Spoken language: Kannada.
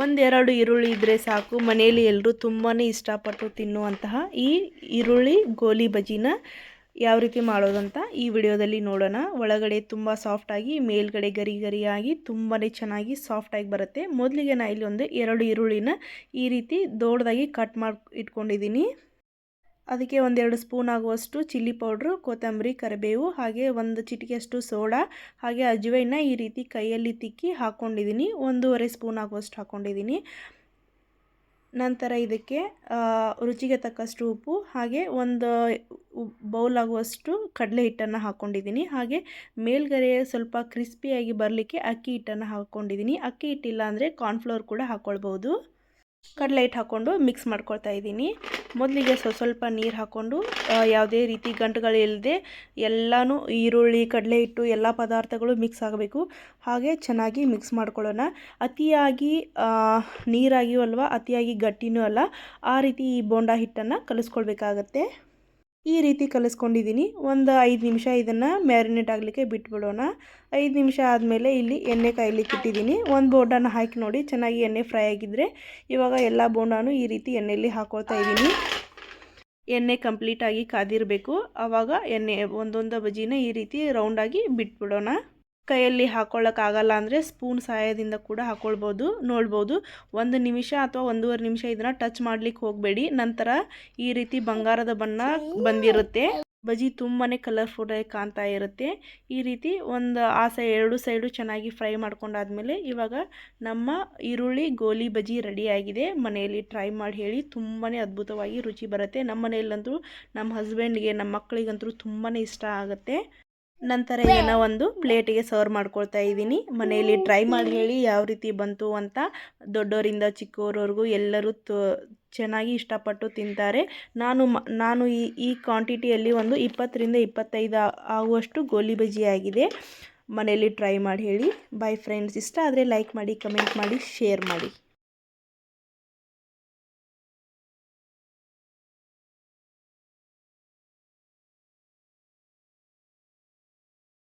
ಒಂದೆರಡು ಈರುಳ್ಳಿ ಇದ್ದರೆ ಸಾಕು. ಮನೆಯಲ್ಲಿ ಎಲ್ಲರೂ ತುಂಬಾ ಇಷ್ಟಪಟ್ಟು ತಿನ್ನುವಂತಹ ಈ ಈರುಳ್ಳಿ ಗೋಲಿ ಬಜಿನ ಯಾವ ರೀತಿ ಮಾಡೋದಂತ ಈ ವಿಡಿಯೋದಲ್ಲಿ ನೋಡೋಣ. ಒಳಗಡೆ ತುಂಬ ಸಾಫ್ಟಾಗಿ ಮೇಲ್ಗಡೆ ಗರಿ ಗರಿಯಾಗಿ ತುಂಬಾ ಚೆನ್ನಾಗಿ ಸಾಫ್ಟಾಗಿ ಬರುತ್ತೆ. ಮೊದಲಿಗೆ ನಾನು ಇಲ್ಲಿ ಒಂದು ಎರಡು ಈರುಳ್ಳಿನ ಈ ರೀತಿ ದೊಡ್ಡದಾಗಿ ಕಟ್ ಮಾಡಿ ಇಟ್ಕೊಂಡಿದ್ದೀನಿ. ಅದಕ್ಕೆ ಒಂದೆರಡು ಸ್ಪೂನ್ ಆಗುವಷ್ಟು ಚಿಲ್ಲಿ ಪೌಡ್ರು, ಕೊತ್ತಂಬರಿ, ಕರಿಬೇವು, ಹಾಗೆ ಒಂದು ಚಿಟಿಕೆಯಷ್ಟು ಸೋಡಾ, ಹಾಗೆ ಅಜ್ವೈನ ಈ ರೀತಿ ಕೈಯಲ್ಲಿ ತಿಕ್ಕಿ ಹಾಕ್ಕೊಂಡಿದ್ದೀನಿ ಒಂದೂವರೆ ಸ್ಪೂನ್ ಆಗುವಷ್ಟು ಹಾಕ್ಕೊಂಡಿದ್ದೀನಿ ನಂತರ ಇದಕ್ಕೆ ರುಚಿಗೆ ತಕ್ಕಷ್ಟು ಉಪ್ಪು, ಹಾಗೆ ಒಂದು ಬೌಲ್ ಆಗುವಷ್ಟು ಕಡಲೆ ಹಿಟ್ಟನ್ನು ಹಾಕ್ಕೊಂಡಿದ್ದೀನಿ ಹಾಗೆ ಮೇಲ್ಗಡೆ ಸ್ವಲ್ಪ ಕ್ರಿಸ್ಪಿಯಾಗಿ ಬರಲಿಕ್ಕೆ ಅಕ್ಕಿ ಹಿಟ್ಟನ್ನು ಹಾಕ್ಕೊಂಡಿದ್ದೀನಿ ಅಕ್ಕಿ ಹಿಟ್ಟಿಲ್ಲ ಅಂದರೆ ಕಾರ್ನ್ಫ್ಲೋರ್ ಕೂಡ ಹಾಕ್ಕೊಳ್ಬೋದು ಕಡಲೆ ಹಿಟ್ಟು ಹಾಕ್ಕೊಂಡು ಮಿಕ್ಸ್ ಮಾಡ್ಕೊಳ್ತಾ ಇದ್ದೀನಿ. ಮೊದಲಿಗೆ ಸ್ವಲ್ಪ ಸ್ವಲ್ಪ ನೀರು ಹಾಕ್ಕೊಂಡು ಯಾವುದೇ ರೀತಿ ಗಂಟುಗಳಿಲ್ಲದೆ ಎಲ್ಲನೂ ಈರುಳ್ಳಿ, ಕಡಲೆ ಹಿಟ್ಟು ಎಲ್ಲ ಪದಾರ್ಥಗಳು ಮಿಕ್ಸ್ ಆಗಬೇಕು. ಹಾಗೆ ಚೆನ್ನಾಗಿ ಮಿಕ್ಸ್ ಮಾಡ್ಕೊಳ್ಳೋಣ. ಅತಿಯಾಗಿ ನೀರಾಗಿಯೂ ಅಲ್ವಾ, ಅತಿಯಾಗಿ ಗಟ್ಟಿನೂ ಅಲ್ಲ, ಆ ರೀತಿ ಈ ಬೋಂಡಾ ಹಿಟ್ಟನ್ನು ಕಲಿಸ್ಕೊಳ್ಬೇಕಾಗತ್ತೆ. ಈ ರೀತಿ ಕಲಿಸ್ಕೊಂಡಿದ್ದೀನಿ. ಒಂದು ಐದು ನಿಮಿಷ ಇದನ್ನು ಮ್ಯಾರಿನೇಟ್ ಆಗಲಿಕ್ಕೆ ಬಿಟ್ಬಿಡೋಣ. ಐದು ನಿಮಿಷ ಆದಮೇಲೆ ಇಲ್ಲಿ ಎಣ್ಣೆ ಕಾಯ್ಲಿಕ್ಕೆ ಇಟ್ಟಿದ್ದೀನಿ. ಒಂದು ಬೋಂಡನ ಹಾಕಿ ನೋಡಿ, ಚೆನ್ನಾಗಿ ಎಣ್ಣೆ ಫ್ರೈ ಆಗಿದ್ದರೆ ಇವಾಗ ಎಲ್ಲ ಬೋಂಡಾನು ಈ ರೀತಿ ಎಣ್ಣೆಯಲ್ಲಿ ಹಾಕೋತಾ ಇದ್ದೀನಿ. ಎಣ್ಣೆ ಕಂಪ್ಲೀಟಾಗಿ ಕಾದಿರಬೇಕು. ಆವಾಗ ಎಣ್ಣೆ ಒಂದೊಂದು ಬಜಿನ ಈ ರೀತಿ ರೌಂಡಾಗಿ ಬಿಟ್ಬಿಡೋಣ. ಕೈಯಲ್ಲಿ ಹಾಕೊಳ್ಳೋಕ್ಕಾಗಲ್ಲ ಅಂದರೆ ಸ್ಪೂನ್ ಸಹಾಯದಿಂದ ಕೂಡ ಹಾಕೊಳ್ಬೋದು, ನೋಡ್ಬೋದು. ಒಂದು ನಿಮಿಷ ಅಥವಾ ಒಂದೂವರೆ ನಿಮಿಷ ಇದನ್ನು ಟಚ್ ಮಾಡ್ಲಿಕ್ಕೆ ಹೋಗಬೇಡಿ. ನಂತರ ಈ ರೀತಿ ಬಂಗಾರದ ಬಣ್ಣ ಬಂದಿರುತ್ತೆ. ಬಜಿ ತುಂಬಾ ಕಲರ್ಫುಲ್ಲಾಗಿ ಕಾಣ್ತಾ ಇರುತ್ತೆ. ಈ ರೀತಿ ಒಂದು ಆ ಸೈ ಎರಡು ಸೈಡು ಚೆನ್ನಾಗಿ ಫ್ರೈ ಮಾಡ್ಕೊಂಡಾದ್ಮೇಲೆ ಇವಾಗ ನಮ್ಮ ಈರುಳ್ಳಿ ಗೋಲಿ ಬಜಿ ರೆಡಿಯಾಗಿದೆ ಮನೆಯಲ್ಲಿ ಟ್ರೈ ಮಾಡಿ ಹೇಳಿ ತುಂಬಾ ಅದ್ಭುತವಾಗಿ ರುಚಿ ಬರುತ್ತೆ. ನಮ್ಮ ಮನೆಯಲ್ಲಂತೂ ನಮ್ಮ ಹಸ್ಬೆಂಡ್ಗೆ ನಮ್ಮ ಮಕ್ಕಳಿಗಂತೂ ತುಂಬಾ ಇಷ್ಟ ಆಗುತ್ತೆ. ನಂತರ ಇದನ್ನು ಒಂದು ಪ್ಲೇಟಿಗೆ ಸರ್ವ್ ಮಾಡ್ಕೊಳ್ತಾ ಇದ್ದೀನಿ. ಮನೆಯಲ್ಲಿ ಟ್ರೈ ಮಾಡಿ ಹೇಳಿ ಯಾವ ರೀತಿ ಬಂತು ಅಂತ ದೊಡ್ಡವರಿಂದ ಚಿಕ್ಕವರವರೆಗೂ ಎಲ್ಲರೂ ಚೆನ್ನಾಗಿ ಇಷ್ಟಪಟ್ಟು ತಿಂತಾರೆ. ನಾನು ನಾನು ಈ ಈ ಕ್ವಾಂಟಿಟಿಯಲ್ಲಿ ಒಂದು ಇಪ್ಪತ್ತರಿಂದ ಇಪ್ಪತ್ತೈದು ಆಗುವಷ್ಟು ಗೋಲಿ ಬಜಿ ಆಗಿದೆ. ಮನೆಯಲ್ಲಿ ಟ್ರೈ ಮಾಡಿ ಹೇಳಿ. ಬೈ ಫ್ರೆಂಡ್ಸ್ ಇಷ್ಟ ಆದರೆ ಲೈಕ್ ಮಾಡಿ ಕಮೆಂಟ್ ಮಾಡಿ ಶೇರ್ ಮಾಡಿ.